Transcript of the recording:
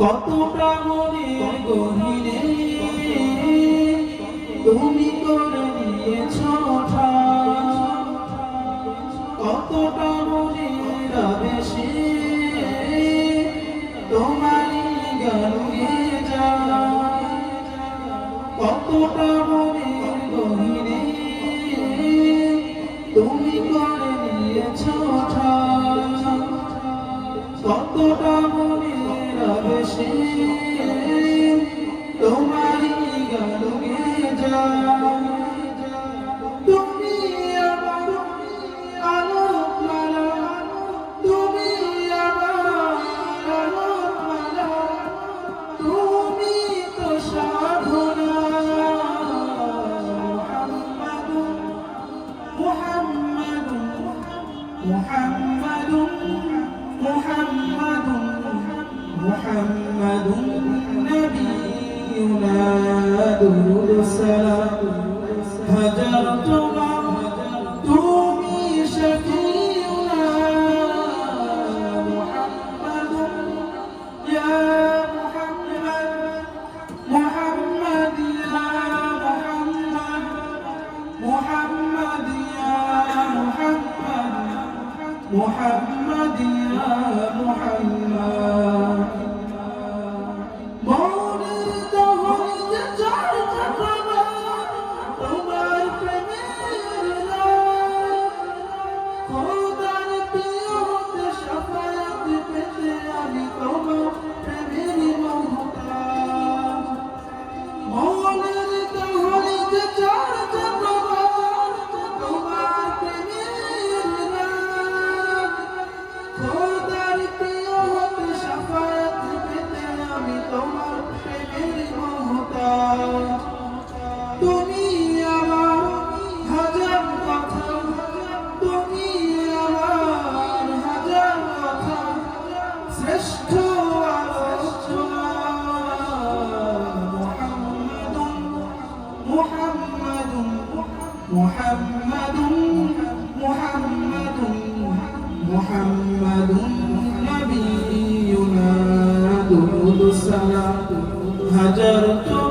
কতটা মনে গহিনে তুমি করে দিয়েছ। কতটা মনে আবেশে তোমারই গান যায় কতটা মনে গহিনে তুমি করে দিয়েছ। কতটা মনে আবেশে তোমারই গেয়ে তুমি আমার আলোকমালা, তুমি আমার আলোকমালা, তুমি তো সাধনা। মুহাম্মাদুন মুহাম্মাদুন মুহাম্মাদুন محمد نبينا درود السلام. هجرت মুহাম্মাদ ইয়া মুহাম্মাদ মনের দহন যে চার চাকাবা, তোমার প্রেমের محمد محمد محمد محمد نبينا درود السلام هجرت